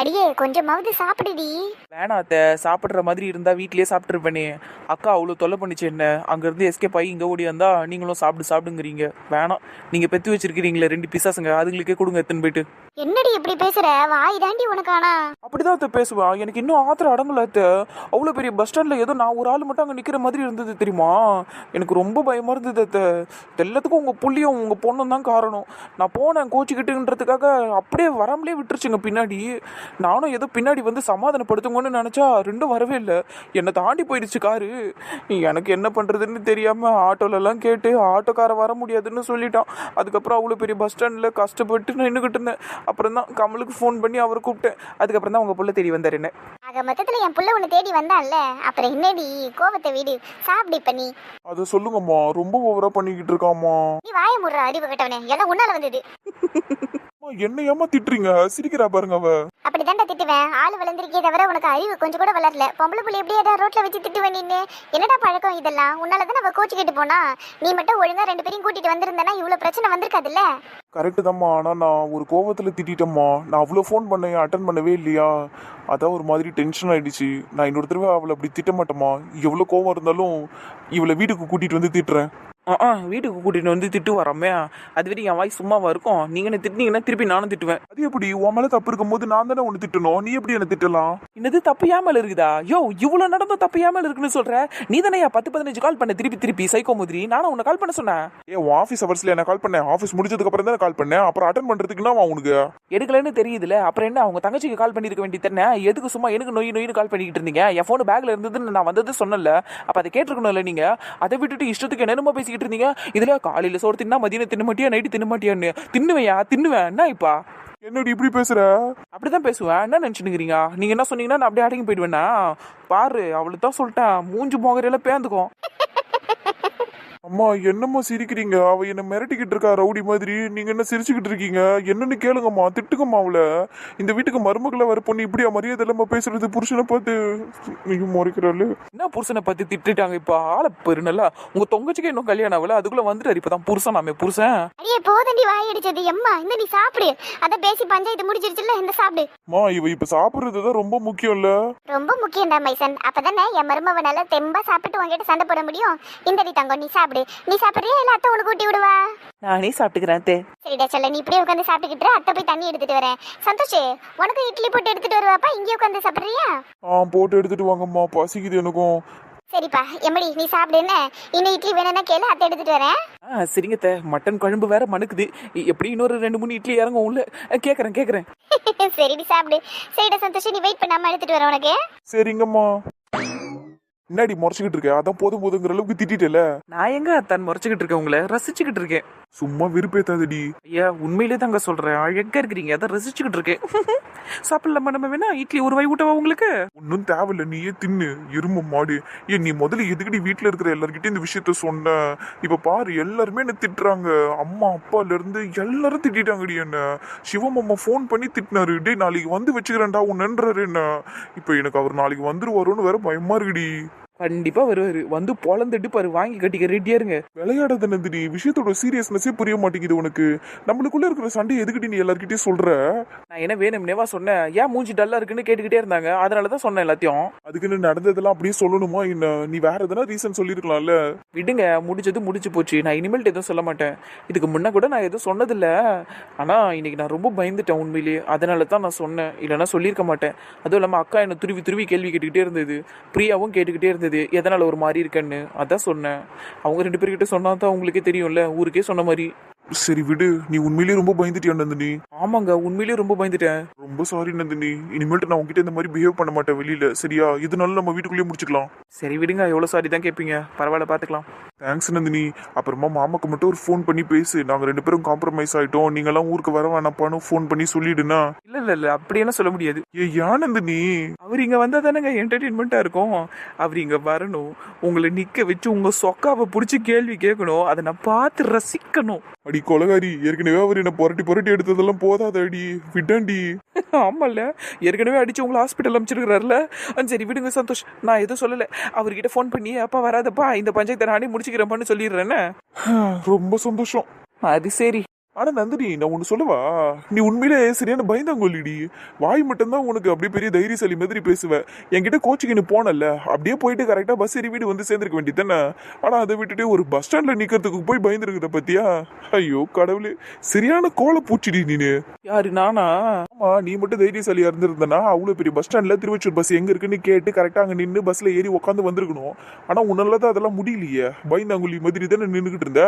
அடியே கொஞ்சமாவது சாப்பிடுடி. வேணாம் அத்தை சாப்பிட்ற மாதிரி இருந்தா வீட்லயே சாப்பிட்டுருப்பேனே. அக்கா அவ்வளோ தொல்லை பண்ணிச்சு என்ன? அங்கேருந்து எஸ்கேப் ஆகி இங்கே ஓடி வந்தா நீங்களும் சாப்பிடு சாப்பிடுங்கிறீங்க. வேணாம் நீங்கள் பெற்று வச்சிருக்கிறீங்களே ரெண்டு பிசாசுங்க. அதுங்களுக்கே கொடுங்க எத்தனை போயிட்டு. என்னடி இப்படி பேசுற? வாய் தாண்டி உனக்கானா அப்படிதான் அத்தை பேசுவா. எனக்கு இன்னும் ஆத்திரம் அடங்கல அத்தை. அவ்வளோ பெரிய பஸ் ஸ்டாண்டில் ஏதோ நான் ஒரு ஆள் மட்டும் அங்கே நிற்கிற மாதிரி இருந்தது தெரியுமா? எனக்கு ரொம்ப பயமா இருந்தது அத்தை. எல்லாத்துக்கும் உங்கள் புள்ளியும் உங்கள் பொண்ணும் தான் காரணம். நான் போனேன் கோச்சிக்கிட்டுன்றதுக்காக அப்படியே வராமலே விட்டுருச்சுங்க பின்னாடி. நானும் ஏதோ பின்னாடி வந்து சமாதானப்படுத்துங்கன்னு நினச்சா ரெண்டும் வரவே இல்லை. என்னை தாண்டி போயிடுச்சு காரு. எனக்கு என்ன பண்ணுறதுன்னு தெரியாமல் ஆட்டோலலாம் கேட்டு ஆட்டோக்காரன் வர முடியாதுன்னு சொல்லிட்டான். அதுக்கப்புறம் அவ்வளோ பெரிய பஸ் ஸ்டாண்டில் கஷ்டப்பட்டு நின்றுக்கிட்டு இருந்தேன். அப்புறம் தான் கமலுக்கு ஃபோன் பண்ணி அவரை கூப்பிட்டேன். அதுக்கப்புறம் தான் உங்கள் புள்ள தேடி வந்தார் என்ன. ஆக மொத்தத்துல என் புள்ள உன்னை தேடி வந்தான்ல. அப்புறம் என்னடி கோவத்தை வீடு. சாப்பிடி பண்ணி அதை சொல்லுங்கம்மா. ரொம்ப ஓவரா பண்ணிக்கிட்டு இருக்காம்மா. நீ வாய முடுற அறிவு கட்டவனே. எல்லாம் உன்னால வந்தது. என்ன ஏமா திட்டுறீங்க சிரிக்கிறா பாருங்க அவ. அப்படி தாண்டா திட்டுவேன். ஆள் வளர்ந்துருக்கே தவிர உனக்கு அறிவு கொஞ்சம் கூட வளரல. பொம்பளை புள்ளி எப்படி ஏதாவது ரோட்ல வச்சு திட்டு வேண்டின்னு என்னடா பழக்கம் இதெல்லாம்? உன்னால தான் அவ கோச்சிக்கிட்டு போனா? நீ மட்டும் ஒழுங்கா ரெண்டு பேரையும் கூட்டிட்டு வந்திருந்தனா இவ்வளவு பிரச்சனை வந்திருக்காதுல்ல? கரெக்டு தாம்மா. ஆனா நான் ஒரு கோவத்துல திட்டிட்டேம்மா. நான் அவ்வளோ ஃபோன் பண்ணேன் அட்டன் பண்ணவே இல்லையா? அதான் ஒரு மாதிரி டென்ஷன் ஆயிடுச்சு. நான் இன்னொரு தடவை அவளை அப்படி திட்ட மாட்டேம்மா எவ்வளோ கோவம் இருந்தாலும் இவளை வீட்டுக்கு கூட்டிட்டு வந்து திட்டுறேன். ஆ வீட்டுக்கு கூட்டிட்டு வந்து திட்டு வரோமே. அது வரைக்கும் என் வாய் சும்மாவா இருக்கும். நீங்க என்ன திட்டினீங்கன்னா திருப்பி நானும் திட்டுவேன். அது எப்படி? உன் மேல தப்பு இருக்கும்போது நான் தானே உன்னை திட்டணும். நீ எப்படி என்ன திட்டலாம்? என்னது தப்பு ஏன் மேல இருக்குதா? யோ இவ்வளவு நடந்தும் தப்பு ஏன் மேல இருக்குன்னு சொல்ற? நீ தானே பத்து பதினஞ்சு கால் பண்ண? திருப்பி திருப்பி சைக்கோ முதிரி. நானும் உன்னை கால் பண்ண சொன்னேன். ஏன் உன் ஆஃபீஸ் அவர்ஸ்ல என்ன கால் பண்ணேன் ஆஃபீஸ் முடிச்சதுக்கு அப்புறம் தானே கால் பண்ணேன் அப்புறம் அட்டன் பண்றதுக்குன்னா உனக்கு? எடுக்கலன்னு தெரியுதுல அப்புறம் என்ன? அவங்க தங்கச்சிக்கு கால் பண்ணிருக்க வேண்டியது தானே? எதுக்கு சும்மா எனக்கு நொய் நொய்னு கால் பண்ணிக்கிட்டு இருந்தீங்க? என் ஃபோன் பேக்ல இருந்ததுன்னு நான் வந்தது சொன்னல அப்ப அதை கேட்டிருக்கணும்ல நீங்க? அதை விட்டுட்டு இஷ்டத்துக்கு என்னென்னமோ பேசிக்கிட்டு இருந்தீங்க இதுல காலையில சோறு தின்னா மதியம் தின்ன மாட்டியா நைட்டு தின்ன மாட்டியான்னு தின்னுவையா? தின்னுவேன். என்ன இப்பா? என்னடி இப்படி பேசுற? அப்படிதான் பேசுவேன் என்ன நினைச்சுனுக்கிறீங்க நீங்க என்ன சொன்னீங்கன்னா நான் அப்படியே அடங்கி போயிடுவேனா? பாரு அவளுக்கு தான் சொல்லிட்டேன். மூஞ்சி மோகரையில பேந்துக்கும். அம்மா என்னம்மா சிரிக்கிறீங்க? அவ என்ன மிரட்டிக்கிட்டு இருக்கா ரவுடி மாதிரி. நீங்க என்ன சிரிச்சுக்கிட்டு இருக்கீங்க? என்னன்னு கேளுங்கம்மா திட்டுங்கம்மா அவளை. இந்த வீட்டுக்கு மருமகளை வர பொண்ணு இப்படியா மரியாதை இல்லாம பேசுறது? புருஷனை பார்த்து நீங்க முறைக்கிறாள். என்ன புருஷனை பத்தி திட்டுட்டாங்க இப்ப? ஆளை பெரு நல்லா. உங்க தொங்கச்சிக்கு இன்னும் கல்யாணம் ஆகல அதுக்குள்ள வந்துட்டாரு. இப்பதான் புருஷன் நாமே புருஷன். அடியே போதண்டி வாய் அடிச்சது. எம்மா இந்த நீ சாப்பிடு. அத பேசி பஞ்சாயத்து முடிச்சிருச்சுல இந்த சாப்பிடு. மா இவ இப்ப சாப்பிடுறது தான் ரொம்ப முக்கியம்ல. ரொம்ப முக்கியம்டா மைசன். அப்பதானே என் மருமவ நல்லா தெம்பா சாப்பிட்டு உங்ககிட்ட சண்டை போட முடியும்? இந்தடி தங்கம் நீ சாப்பிடு. நீ சாப்பிடுறியா? இல்ல அத்தை உனக்கு ஊட்டி விடுவா? நானே சாப்பிட்டுக்கிறேன் தே சரிடா சொல்ல நீ இப்படியே உட்காந்து சாப்பிட்டுக்கிட்டு அத்தை போய் தண்ணி எடுத்துட்டு வரேன். சந்தோஷ் உனக்கு இட்லி போட்டு எடுத்துட்டு வருவாப்பா? இங்கே உட்காந்து சாப்பிடுறியா? ஆ போட்டு எடுத்துட்டு வாங்கம்மா. பசிக்குது எனக்கும். சரிப்பா எம்மடி நீ சாப்பிடு என்ன? இன்னும் இட்லி வேணும்னா கேளு அத்தை எடுத்துட்டு வரேன். ஆ சரிங்க தே மட்டன் குழம்பு வேற மணுக்குது. எப்படி இன்னொரு ரெண்டு மூணு இட்லி இறங்கும் உள்ள? கேக்குறேன் கேக்குறேன். சரிடி சாப்பிடு. சரிடா சந்தோஷ் நீ வெயிட் பண்ணாம எடுத்துட்டு வரேன் உனக்கு. சரிங்கம்மா. என்னடி முறைச்சிக்கிட்டு இருக்க அதான் போதும் போதுங்கிற அளவுக்கு திட்டிட்டல நான் எங்க தான் முறைச்சுக்கிட்டு இருக்கேன் உங்களை? ரசிச்சுக்கிட்டு இருக்கேன். சும்மா விருப்பேத்தாதடி. ஐயா உண்மையிலே தாங்க சொல்றேன். அழகா இருக்கிறீங்க? அதான் ரசிச்சுக்கிட்டு இருக்கேன். சாப்பிடலாமா நம்ம வேணா இட்லி ஒரு வாய் ஊட்டவா உங்களுக்கு? ஒன்னும் தேவையில்ல நீயே தின்னு. எறும்பு மாடு. ஏன் நீ முதல்ல எதுக்கடி வீட்ல இருக்கிற எல்லார்கிட்டயும் இந்த விஷயத்த சொன்ன? இப்ப பாரு எல்லாருமே என்ன திட்டுறாங்க? அம்மா அப்பால இருந்து எல்லாரும் திட்டாங்கடி என்ன? சிவம் அம்மா ஃபோன் பண்ணி திட்டினாரு. டேய் நாளைக்கு வந்து வச்சுக்கிறேன்டா உன்னன்றாரு என்ன? இப்ப எனக்கு அவர் நாளைக்கு வந்துருவாரோன்னு வேற பயமா இருக்குடி. கண்டிப்பா வருவாரு. வந்து பொழந்துட்டு பாரு வாங்கி கட்டிக்க ரெடியா இருங்க. விளையாடாத நந்தினி விஷயத்தோட சீரியஸ்னஸே புரிய மாட்டேங்குது உனக்கு. நம்மளுக்குள்ள இருக்கிற சண்டை எதுக்கிட்டி நீ எல்லார்கிட்டயும் சொல்ற? நான் என்ன வேணும்னேவா சொன்னேன்? ஏன் மூஞ்சி டல்லா இருக்குன்னு கேட்டுக்கிட்டே இருந்தாங்க. அதனால தான் சொன்னேன் எல்லாத்தையும். அதுக்குன்னு நடந்ததெல்லாம் அப்படியே சொல்லணுமா? என்ன நீ வேற எதனா ரீசன் சொல்லிருக்கலாம்ல? விடுங்க முடிச்சது முடிச்சு போச்சு. நான் இனிமேல்ட்டு எதுவும் சொல்ல மாட்டேன். இதுக்கு முன்ன கூட நான் எதுவும் சொன்னதில்ல. ஆனா இன்னைக்கு நான் ரொம்ப பயந்துட்டேன் உண்மையிலேயே. அதனால தான் நான் சொன்னேன். இல்லைன்னா சொல்லியிருக்க மாட்டேன். அதுவும் இல்லாமல் அக்கா என்னை துருவி துருவி கேள்வி கேட்டுக்கிட்டே இருந்தது. பிரியாவும் கேட்டுக்கிட்டே இருந்தது. எதனால ஒரு மாதிரி இருக்கேன்னு? அதான் சொன்னேன். அவங்க ரெண்டு பேர்கிட்ட சொன்னா தான் உங்களுக்கே தெரியும்ல. ஊருக்கே சொன்ன மாதிரி. சரி விடு நீ உண்மையிலேயே ரொம்ப பயந்துட்டியா நந்தினி? ஆமாங்க உண்மையிலேயே ரொம்ப பயந்துட்டேன். ரொம்ப சாரி நந்தினி. இனிமேல்ட்டு நான் உங்ககிட்ட இந்த மாதிரி பிஹேவ் பண்ண மாட்டேன் வெளியில. சரியா? இதனால நம்ம வீட்டுக்குள்ளேயே முடிச்சுக்கலாம். சரி விடுங்க எவ்வளோ சாரி தான் கேட்பீங்க பரவாயில்ல பார்த்துக்கலாம் தேங்க்ஸ் நந்தினி. அப்புறமா மாமாக்கு மட்டும் ஒரு ஃபோன் பண்ணி பேசு. நாங்க ரெண்டு பேரும் காம்ப்ரமைஸ் ஆயிட்டோம். நீங்க எல்லாம் ஊருக்கு வர வேணாப்பான்னு ஃபோன் பண்ணி சொல்லிடுனா? இல்லை இல்லை இல்லை. அப்படியெல்லாம் சொல்ல முடியாது. ஏ ஏன் நந்தினி? அவர் இங்க வந்தா தானேங்க என்டர்டெயின்மெண்ட்டாக இருக்கும். அவர் இங்க வரணும். உங்களை நிக்க வச்சு உங்க சொக்காவை பிடிச்சி கேள்வி கேட்கணும். அதை நான் பார்த்து ரசிக்கணும். அடி கொலகாரி ஏற்கனவே அவர் என்ன புரட்டி புரட்டி எடுத்ததெல்லாம் போதாத அடி விட்டாண்டி ஆமால்ல ஏற்கனவே அடிச்சு உங்களை ஹாஸ்பிட்டல் அனுப்பிச்சிருக்கிறாருல சரி விடுங்க சந்தோஷ். நான் எதுவும் சொல்லலை. அவர்கிட்ட ஃபோன் பண்ணி அப்பா வராதப்பா. இந்த பஞ்சாயத்தை நானே முடிச்சுக்கிறேன்ப்பான்னு சொல்லிடுறேன்னு. ரொம்ப சந்தோஷம். அது சரி. ஆனா நந்தினி நான் ஒன்று சொல்லவா? நீ உண்மையிலே சரியான பயந்தாங்கொல்லிடி. வாய் மட்டும்தான் உனக்கு அப்படியே பெரிய தைரியசாலி மாதிரி பேசுவேன் என்கிட்ட கோச்சிக்கு நீ போனல அப்படியே போயிட்டு கரெக்டாக பஸ் ஏறி வீடு வந்து சேர்ந்துருக்க வேண்டியதானே ஆனால் அதை விட்டுட்டு ஒரு பஸ் ஸ்டாண்டில் நிற்கிறதுக்கு போய் பயந்துருக்குற பத்தியா? ஐயோ கடவுளே. சரியான கோலை பூச்சிடி நீனு. யாரு நானா? ஆமா நீ மட்டும் தைரியசாலியா இருந்திருந்தனா அவ்வளோ பெரிய பஸ் ஸ்டாண்டில் திருவச்சூர் பஸ் எங்கே இருக்குன்னு கேட்டு கரெக்டாக அங்கே நின்று பஸ்ஸில் ஏறி உட்காந்து வந்திருக்கணும். ஆனால் உன்னால தான் அதெல்லாம் முடியலையே. பயந்தாங்குழி மாதிரி தானே நின்றுக்கிட்டு இருந்த?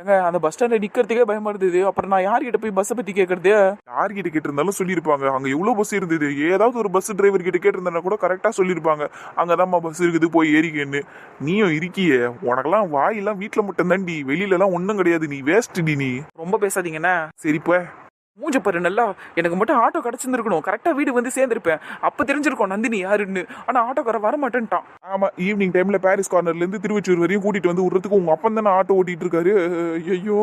ஏங்க அந்த பஸ் ஸ்டாண்டில் நிற்கிறதுக்கே பயமா இருந்தது. அப்புறம் நான் யார்கிட்ட போய் பஸ்ஸை பத்தி கேட்கறது யார்கிட்ட கேட்டிருந்தாலும் சொல்லியிருப்பாங்க. அங்க எவ்வளவு பஸ் இருந்தது. ஏதாவது ஒரு பஸ் டிரைவர் கிட்ட கேட்டிருந்தா கூட கரெக்டா சொல்லியிருப்பாங்க. அங்கதாம்மா பஸ் இருக்குது போய் ஏறிக்கன்னு. நீயும் இருக்கியே. உனக்கெல்லாம் வாயெல்லாம் வீட்டுல மட்டும் தாண்டி வெளியில எல்லாம் ஒண்ணும் கிடையாது. நீ வேஸ்ட் டி நீ. ரொம்ப பேசாதீங்கண்ணா. சரிப்பா மூஞ்ச பாரு நல்லா. எனக்கு மட்டும் ஆட்டோ கிடைச்சிருந்துருக்கணும். கரெக்டா வீடு வந்து சேர்ந்திருப்பேன். அப்ப தெரிஞ்சிருக்கும். நந்தினி யாருன்னு. ஆனா ஆட்டோக்கார வர மாட்டேன்ட்டான் ஆமா ஈவினிங் டைம்ல பாரிஸ் கார்னர்ல இருந்து திருவச்சூர் வரையும் கூட்டிட்டு வந்து விடுறதுக்கு உங்க அப்பன் தானே ஆட்டோ ஓட்டிட்டு இருக்காரு ஐயோ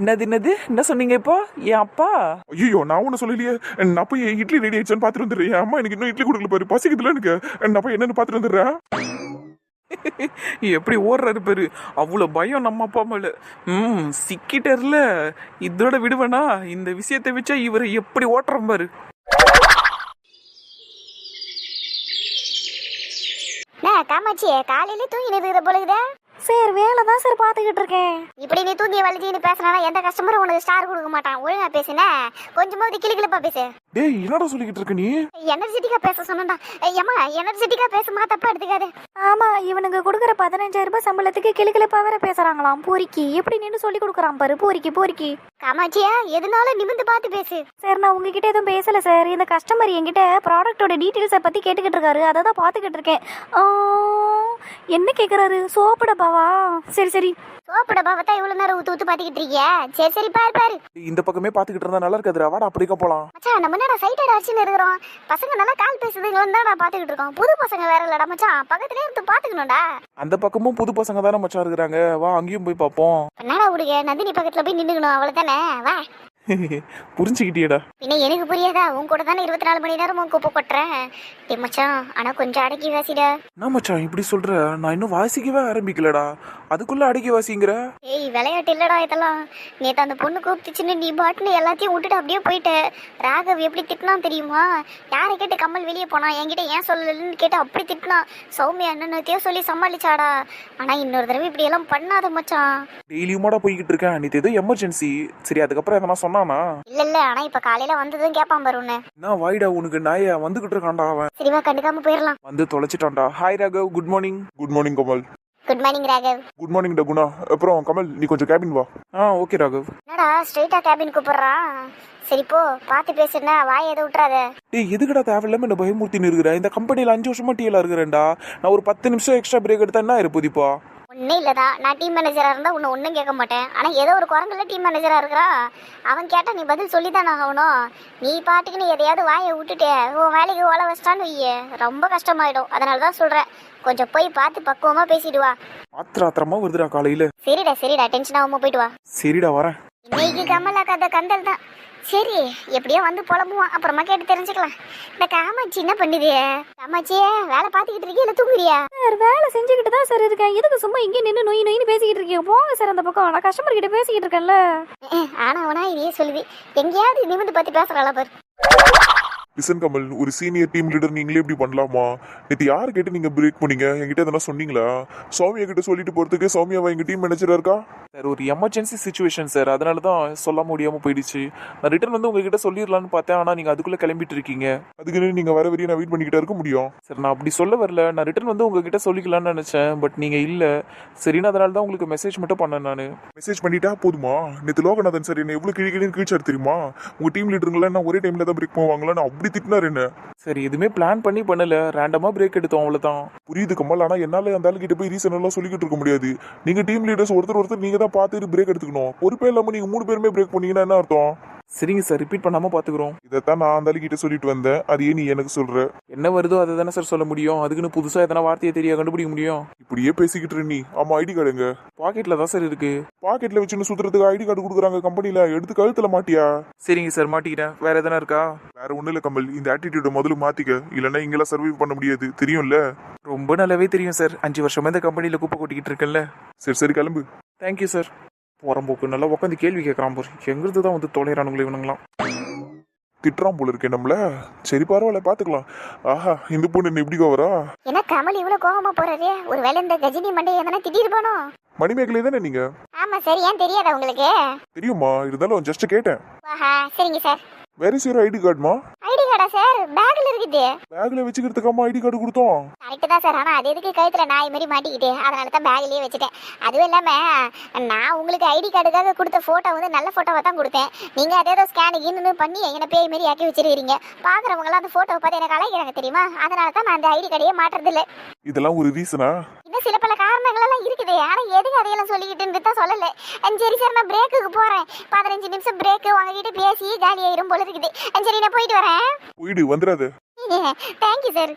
என்னது என்னது? என்ன சொன்னீங்க இப்போ? என் அப்பா? ஐயோ நான் ஒண்ணு சொல்லலையே. நான் போய் இட்லி ரெடி ஆயிடுச்சான்னு பாத்துட்டு வந்துடுறேன். என் அம்மா எனக்கு இன்னும் இட்லி கொடுக்கல பாரு. பசிக்குதுல எனக்கு. நான் போய் என்னன்னு பாத்துட்டு வந்துடுறேன். எப்படி ஓடுறாரு பாரு? அவ்வளவு பயம் நம்ம அப்பா மேல. ம் சிக்கிட்டர்ல. இதோட விடுவேனா? இந்த விஷயத்தை வச்சா இவரை எப்படி ஓட்டுறோம் பாரு. காமாட்சியே காலையில தூங்கி நிறுத்துற பொழுதுதா சார் வேலை தான் சார் பார்த்துக்கிட்டு இருக்கேன். இப்படி நீ தூங்கி வலிச்சின்னு பேசினா எந்த கஸ்டமரும் உனக்கு ஸ்டார் கொடுக்க மாட்டான். ஒழுங்கா பேசுன. கொஞ்சமாவது கிளிகிளிப்பா பேசு. டேய் என்னடா சொல்லிக்கிட்டு இருக்க நீ? எனர்ஜெட்டிக்கா பேச சொன்னா ஏமா எனர்ஜெட்டிக்கா பேசுமா தப்பா எடுத்துக்காது. ஆமா இவனுங்க கொடுக்குற பதினஞ்சாயிரம் ரூபாய் சம்பளத்துக்கு கிளுகிழப்பா வேற பேசுறாங்களாம். பூரிக்கு எப்படி நின்று சொல்லி கொடுக்குறான் பாரு பூரிக்கு பூரிக்கு. காமாட்சியா எதுனாலும் நிமிந்து பார்த்து பேசு. சார் நான் உங்ககிட்ட எதுவும் பேசல சார். இந்த கஸ்டமர் என்கிட்ட ப்ராடக்ட்டோட டீட்டெயில்ஸை பத்தி கேட்டுக்கிட்டு இருக்காரு. அதை தான் பார்த்துக்கிட்டு இருக்கேன். ஆ, என்ன கேக்குறாரு? சோப்பு டப்பாவா சரி சரி. சோப்பு டப்பா பார்த்தா இவ்வளவு நேரம் ஊத்து ஊத்து பாத்துக்கிட்டு இருக்கிய. சரி சரி பாரு பாரு. இந்த பக்கமே பாத்துக்கிட்டு இருந்தா நல்லா இருக்காதுடா. வாடா அப்படிக்கா போலாம். மச்சான் நம்ம என்னடா சைட்டட் அடிச்சுன்னு இருக்கிறோம். பசங்க நல்லா கால் பேசுதுங்க தான் நான் பாத்துக்கிட்டு இருக்கோம். புது பசங்க வேற இல்லடா மச்சான். பக்கத்துலயே இருந்து பாத்துக்கணும்டா. அந்த பக்கமும் புது பசங்க தானே மச்சான் இருக்கிறாங்க. வா அங்கேயும் போய் பார்ப்போம் என்னடா விடுங்க நந்தினி பக்கத்துல போய் நின்னுக்கணும் அவ்வளவுதானே? வா. புரிஞ்சுக்கிட்டியடா. பின்ன எனக்கு புரியாதா? உன் கூட தானே இருபத்தி நாலு மணி நேரம் குப்பை கொட்டுறேன். டே மச்சான் ஆனா கொஞ்சம் அடக்கி வாசிடா. என்ன மச்சான் இப்படி சொல்ற? நான் இன்னும் வாசிக்கவே ஆரம்பிக்கலடா. அதுக்குள்ள அடக்கி வாசிங்கிற? ஏய் விளையாட்டு இல்லடா இதெல்லாம். நேத்து அந்த பொண்ணு கூப்பிட்டுச்சுன்னு நீ பாட்டுன்னு எல்லாத்தையும் விட்டுட்டு அப்படியே போயிட்ட. ராகவ் எப்படி திட்டினான் தெரியுமா? யாரை கேட்டு கமல் வெளியே போனா என்கிட்ட ஏன் சொல்லலன்னு கேட்டு அப்படி திட்டினான். சௌமியா என்னத்தையோ சொல்லி சமாளிச்சாடா. ஆனா இன்னொரு தடவை இப்படி எல்லாம் பண்ணாத மச்சான். டெய்லியுமாடா போய்கிட்டு இருக்கேன். நேற்று ஏதோ எமர்ஜென்சி சரி அதுக்கப்புறம் எதனா சொன்னானா இல்ல இல்ல ஆனா இப்ப காலையில வந்ததும் கேட்பான் பாரு உன்னை. என்ன வாய்டா உனக்கு நாய வந்துகிட்டு இருக்கான்டா அவன். சரிவா கண்டுக்காம போயிடலாம். வந்து தொலைச்சிட்டான்டா. Hi Raghav. Good morning good morning Kamal. Good morning Raghav. Good morning டா குணா அப்புறம் கமல் நீ கொஞ்சம் கேபின் வா. ஆ ஓகே ராகவ். என்னடா ஸ்ட்ரெயிட்டா கேபின் கூப்பிடுறான் சரி போ. பார்த்து பேசுனா வாய் எதை விட்டுறாத. டேய் எதுக்குடா தேவையில்லாம என்ன பயமூர்த்தின்னு இருக்கிறேன் இந்த கம்பெனியில் அஞ்சு வருஷமா டீல இருக்கிறேன்டா. நான் ஒரு பத்து நிமிஷம் எக்ஸ்ட்ரா பிரேக் எடுத்தா என்ன இருப்போது ஒன்றும் இல்லைடா நான் டீம் மேனேஜராக இருந்தால் உன்னை ஒன்றும் கேட்க மாட்டேன். ஆனால் ஏதோ ஒரு குரங்குல டீம் மேனேஜராக இருக்கிறான் அவன் கேட்டால் நீ பதில் சொல்லி தானே ஆகணும். நீ பாட்டுக்கு நீ எதையாவது வாயை விட்டுட்டே உன் வேலைக்கு ஓலை வச்சிட்டான்னு வையே. ரொம்ப கஷ்டமாயிடும். அதனால தான் சொல்கிறேன் கொஞ்சம் போய் பார்த்து பக்குவமாக பேசிட்டு வா ஆத்திர ஆத்திரமா வருதுடா காலையில. சரிடா சரிடா. டென்ஷன் ஆகாம போயிட்டு வா. சரிடா வரேன். இன்னைக்கு கமலா கதை கந்தல் தான். சரி எப்படியோ வந்து புலம்புவான். அப்புறமா கேட்டு தெரிஞ்சுக்கலாம். இந்த காமாட்சி என்ன பண்ணுது? காமாட்சியே வேலை பார்த்துக்கிட்டு இருக்கியா இல்லை தூங்குறியா? சார் வேலை செஞ்சுக்கிட்டு தான் சார் இருக்கேன். எதுக்கு சும்மா இங்கே நின்று நொய் நொயின்னு பேசிக்கிட்டு இருக்கீங்க? போங்க சார் அந்த பக்கம். நான் கஸ்டமர் கிட்ட பேசிக்கிட்டு இருக்கேன்ல. அஹ், ஆனா அவனா இதையே சொல்லுது. எங்கேயாவது நிமிந்து பத்தி பேசுறாளா பாரு. லிசன் கமல் ஒரு சீனியர் டீம் லீடர் நீங்களே இப்படி பண்ணலாமா? நேற்று யார் கேட்டு நீங்க பிரேக் பண்ணீங்க? என்கிட்ட எதனா சொன்னீங்களா? சௌமியா கிட்ட சொல்லிட்டு போறதுக்கு சௌமியாவா எங்க டீம் மேனேஜரா இருக்கா? சார் ஒரு எமர்ஜென்சி சுச்சுவேஷன் சார் அதனால தான் சொல்ல முடியாம போயிடுச்சு. நான் ரிட்டர்ன் வந்து உங்ககிட்ட சொல்லிடலான்னு பார்த்தேன். ஆனால் நீங்கள் அதுக்குள்ளே கிளம்பிட்டு இருக்கீங்க. அதுக்குன்னு நீங்க வர வரையும் நான் வெயிட் பண்ணிக்கிட்டே இருக்க முடியும். சார் நான் அப்படி சொல்ல வரல. நான் ரிட்டர்ன் வந்து உங்ககிட்ட சொல்லிக்கலாம்னு நினச்சேன். பட் நீங்கள் இல்லை. சரின்னு அதனால தான் உங்களுக்கு மெசேஜ் மட்டும் பண்ணேன் நான். மெசேஜ் பண்ணிட்டா போதுமா? நேற்று லோகநாதன் சார் என்ன எவ்வளவு கிழி கிழின்னு கிழிச்சாரு தெரியுமா? உங்க டீம் லீடருங்களா என்ன ஒரே டைம்ல தான் பிரேக் போவாங்களா நான் அப்படி திட்டினார் என்ன? சரி எதுவுமே பிளான் பண்ணி பண்ணல. ரேண்டமாக பிரேக் எடுத்தோம் அவ்வளோதான் புரியுது கமல் ஆனா என்னால அந்த ஆளு கிட்ட போய் ரீசன் எல்லாம் சொல்லிக்கிட்டு இருக்க முடியாது. நீங்க டீம் லீடர்ஸ் ஒருத்தர் ஒருத்தர் நீங்க தான் பார்த்துட்டு பிரேக் எடுத்துக்கணும். பொறுப்பே இல்லாம நீங்க மூணு பேருமே பிரேக் பண்ணீங்கன்னா என்ன அர்த்தம்? சரிங்க சார் ரிப்பீட் பண்ணாமல் பார்த்துக்குறோம் இதைத்தான் நான் அந்த கிட்ட சொல்லிட்டு வந்தேன். அது ஏன் நீ எனக்கு சொல்ற. என்ன வருதோ அதை தானே சார் சொல்ல முடியும். அதுக்குன்னு புதுசாக எதனா வார்த்தையை தெரிய கண்டுபிடிக்க முடியும்? இப்படியே பேசிக்கிட்டு நீ. ஆமா ஐடி கார்டுங்க பாக்கெட்டில் தான் சார் இருக்கு. பாக்கெட்ல வச்சுன்னு சுத்துறதுக்கு ஐடி கார்டு கொடுக்குறாங்க கம்பெனில எடுத்து கழுத்துல மாட்டியா? சரிங்க சார் மாட்டிக்கிறேன் வேற எதனா இருக்கா? வேற ஒண்ணு இல்ல கமல். இந்த ஆட்டிடியூட முதல்ல மாத்திக்க. இல்லைன்னா இங்கெல்லாம் சர்வை பண்ண முடியாது. தெரியும்ல? ரொம்ப நல்லாவே தெரியும் சார் அஞ்சு வருஷமா இந்த கம்பெனியில் குப்பை கொட்டிக்கிட்டு இருக்கேன்ல. சரி சரி கிளம்பு. தேங்க்யூ சார் புறம்போக்கு நல்லா உட்காந்து கேள்வி கேட்கறான் பாரு. எங்கிருந்து தான் வந்து தொலைறானுங்களே இவனுங்களாம். திட்டுறான் போல இருக்கே நம்மள. சரி பரவாயில்ல பாத்துக்கலாம். ஆஹா இந்த பொண்ணு என்ன இப்படி வரா என்ன கமல் இவ்வளவு கோவமா போறாரு? ஒருவேளை இந்த கஜினி மண்டை எதனா திட்டிருப்பானோ மணிமேகலை தானே நீங்க? ஆமா சார் ஏன் தெரியாதா உங்களுக்கு? தெரியுமா? இருந்தாலும் ஜஸ்ட் கேட்டேன். ஆஹா சரிங்க சார் வேற சார் ஐடி கார்டுமா ஐடி கார்டா சார் பேக்ல இருக்குது பேக்ல வச்சுக்கிறதுக்காமா ஐடி கார்டு கொடுத்தோம். கரெக்ட் தான் சார். ஆனா அது எதுக்கு கழுத்துல நாய் மாதிரி மாட்டிக்கிட்டு அதனால தான் பேக்லயே வச்சுட்டேன். அதுவும் இல்லாம நான் உங்களுக்கு ஐடி கார்டுக்காக கொடுத்த போட்டோ வந்து நல்ல போட்டோவா தான் கொடுத்தேன். நீங்க அதே ஏதோ ஸ்கேன் கின்னு பண்ணி என்ன பேய் மாதிரி ஆக்கி வச்சிருக்கீங்க பாக்குறவங்க எல்லாம் அந்த போட்டோவை பார்த்து எனக்கு அழைக்கிறாங்க தெரியுமா? அதனால தான் நான் அந்த ஐடி கார்டையே மாட்டுறது இல்ல இதெல்லாம் ஒரு ரீசனா இன்னும் சில பல காரணங்கள் எல்லாம் இருக்குது. ஆனா எதுக்கு அதையெல்லாம் சொல்லிக்கிட்டு தான் சொல்லல. சரி சார் நான் பிரேக்குக்கு போறேன். பதினஞ்சு நிமிஷம் பிரேக் உங்ககிட்ட பேசி காலி ஆயிரும் போல இருக்குது. சரி நான் போயிட்டு வரேன். போயிடு வந்துடாத. தேங்க்யூ சார்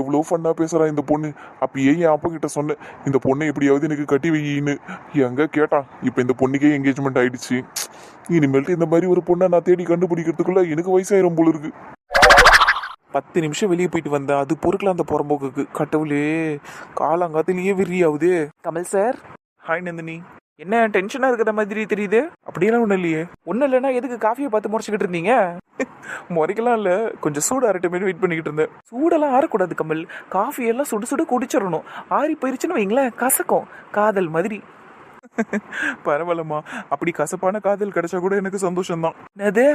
எவ்வளோ ஃபன்னா பேசுறா இந்த பொண்ணு. அப்பயே என் அப்பா கிட்ட சொன்னேன் இந்த பொண்ணை எப்படியாவது எனக்கு கட்டி வையின்னு. எங்க கேட்டான் இப்போ இந்த பொண்ணுக்கே என்கேஜ்மெண்ட் ஆயிடுச்சு. இனிமேல்ட்டு இந்த மாதிரி ஒரு பொண்ணை நான் தேடி கண்டுபிடிக்கிறதுக்குள்ள எனக்கு வயசாயிரும் போல இருக்கு. பத்து நிமிஷம் வெளியே போயிட்டு வந்தேன். அது பொறுக்கலாம் அந்த புறம்போக்குக்கு. கடவுளே காலாங்காத்திலேயே விரி ஆகுது கமல் சார். ஹாய் நந்தினி. என்ன டென்ஷனா இருக்கிற மாதிரி தெரியுது? அப்படியெல்லாம் ஒன்றும் இல்லையே. ஒன்றும் இல்லைன்னா எதுக்கு காஃபியை பார்த்து முறைச்சிக்கிட்டு இருந்தீங்க? முறைக்கலாம் இல்லை கொஞ்சம் சூடு அரட்டமே வெயிட் பண்ணிக்கிட்டு இருந்தேன். சூடெல்லாம் ஆறக்கூடாது கமல். காஃபி எல்லாம் சுடு சுடு குடிச்சிடணும். ஆறி போயிருச்சுன்னு வைங்களேன் கசக்கும். காதல் மாதிரி. பரவாயில்லம்மா. அப்படி கசப்பான காதல் கிடைச்சா கூட எனக்கு சந்தோஷம்தான். அது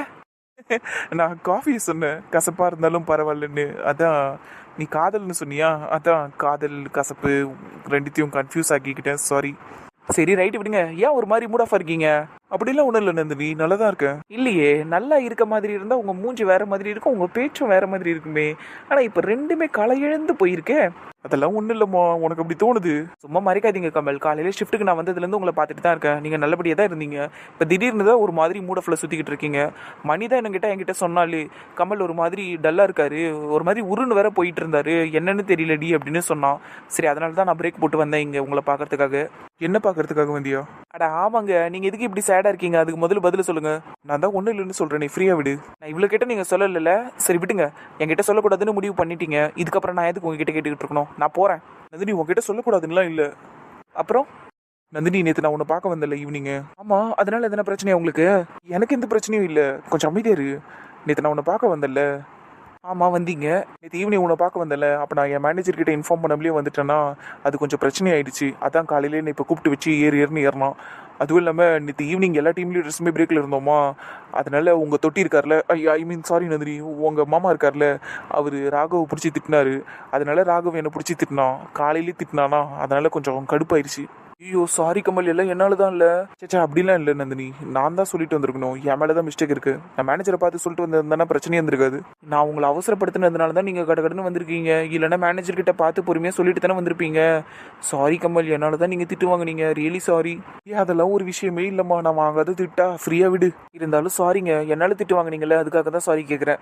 நான் காஃபி சொன்னேன். கசப்பா இருந்தாலும் பரவாயில்லன்னு. அதான் நீ காதல்னு சொன்னியா? அதான் காதல் கசப்பு ரெண்டுத்தையும் கன்ஃபியூஸ் ஆக்கிக்கிட்டேன். சாரி சரி ரைட்டு விடுங்க. ஏன் ஒரு மாதிரி மூட் ஆஃப் இருக்கீங்க? அப்படிலாம் ஒன்றும் இல்லை நந்தினி நல்லா தான் இருக்கேன் இல்லையே நல்லா இருக்க மாதிரி இருந்தால் உங்கள் மூஞ்சி வேற மாதிரி இருக்கும் உங்கள் பேச்சும் வேற மாதிரி இருக்குமே. ஆனால் இப்போ ரெண்டுமே களையிழந்து போயிருக்கே. அதெல்லாம் ஒன்றும் இல்லைம்மா உனக்கு அப்படி தோணுது. சும்மா மறைக்காதீங்க கமல். காலையில் ஷிஃப்ட்டுக்கு நான் வந்ததுலேருந்து உங்களை பார்த்துட்டு தான் இருக்கேன். நீங்கள் நல்லபடியாக தான் இருந்தீங்க. இப்போ திடீர்னு தான் ஒரு மாதிரி மூட் ஆஃப்ல சுற்றிக்கிட்டு இருக்கீங்க. மணி தான் என்கிட்ட என்கிட்ட சொன்னாலே கமல் ஒரு மாதிரி டல்லாக இருக்காரு. ஒரு மாதிரி உருன்னு வேற போயிட்டு இருந்தாரு. என்னன்னு தெரியலடி அப்படின்னு சொன்னான். சரி அதனால தான் நான் பிரேக் போட்டு வந்தேன் இங்கே உங்களை பார்க்கறதுக்காக. என்ன பார்க்கறதுக்காக வந்தியா? அட ஆமாங்க. நீங்கள் எதுக்கு இப்படி சேடாக இருக்கீங்க. அதுக்கு முதல்ல பதில் சொல்லுங்க. நான் தான் ஒன்றும் இல்லைன்னு சொல்கிறேன் நீ ஃப்ரீயாக விடு. நான் இவ்வளோ கேட்ட நீங்கள் சொல்லலைல்ல. சரி விடுங்க. என்கிட்ட சொல்லக்கூடாதுன்னு முடிவு பண்ணிட்டீங்க. இதுக்கப்புறம் நான் எதுக்கு உங்ககிட்ட கேட்டுக்கிட்டு இருக்கணும்? நான் போகிறேன் நந்தினி உங்ககிட்ட சொல்லக்கூடாதுன்னுலாம் இல்லை. அப்புறம்? நந்தினி நேற்று நான் உன்னை பார்க்க வந்தல ஈவினிங்கு ஆமாம் அதனால எதனா பிரச்சனையா உங்களுக்கு? எனக்கு எந்த பிரச்சனையும் இல்லை. கொஞ்சம் அமைதியாக இரு. நேற்று நான் உன்னை பார்க்க வந்தல ஆமாம் வந்தீங்க. நேற்று ஈவினிங் உன்னை பார்க்க வந்தல அப்போ நான் என் மேனேஜர் கிட்ட இன்ஃபார்ம் பண்ணாமலே வந்துட்டேன்னா அது கொஞ்சம் பிரச்சனை ஆயிடுச்சு அதான் காலையிலே என்னை இப்போ கூப்பிட்டு வச்சு ஏறு ஏறுன்னு ஏறினான் அதுவும் இல்லாமல் நேற்று ஈவினிங் எல்லா டீம் லீடர்ஸுமே பிரேக்கில் இருந்தோமா? அதனால உங்கள் தொட்டி இருக்கார்ல ஐ மீன் சாரி நந்தினி. உங்கள் மாமா இருக்கார்ல அவர் ராகவை பிடிச்சி திட்டினாரு. அதனால ராகவ் என்னை பிடிச்சி திட்டினான். காலையிலே திட்டினானா? அதனால் கொஞ்சம் கடுப்பாயிருச்சு ஐயோ சாரி கமல் எல்லாம் என்னால தான் இல்லை சேச்சா அப்படிலாம் இல்லை நந்தினி. நான் தான் சொல்லிட்டு வந்திருக்கணும். என் மேலே தான் மிஸ்டேக் இருக்கு. நான் மேனேஜரை பார்த்து சொல்லிட்டு வந்திருந்தேன்னா பிரச்சனையே இருந்திருக்காது. நான் உங்களை அவசரப்படுத்தினதுனால தான் நீங்கள் கடகடன்னு வந்திருக்கீங்க. இல்லைன்னா மேனேஜர் கிட்ட பார்த்து பொறுமையாக சொல்லிட்டு தானே வந்திருப்பீங்க. சாரி கமல் என்னால தான் நீங்கள் திட்டு வாங்குனீங்க. ரியலி சாரி ஏன் அதெல்லாம் ஒரு விஷயமே இல்லைம்மா. நான் வாங்காத திட்டா. ஃப்ரீயாக விடு. இருந்தாலும் சாரிங்க என்னால் திட்டு வாங்குனீங்களே அதுக்காக தான் சாரி கேட்குறேன்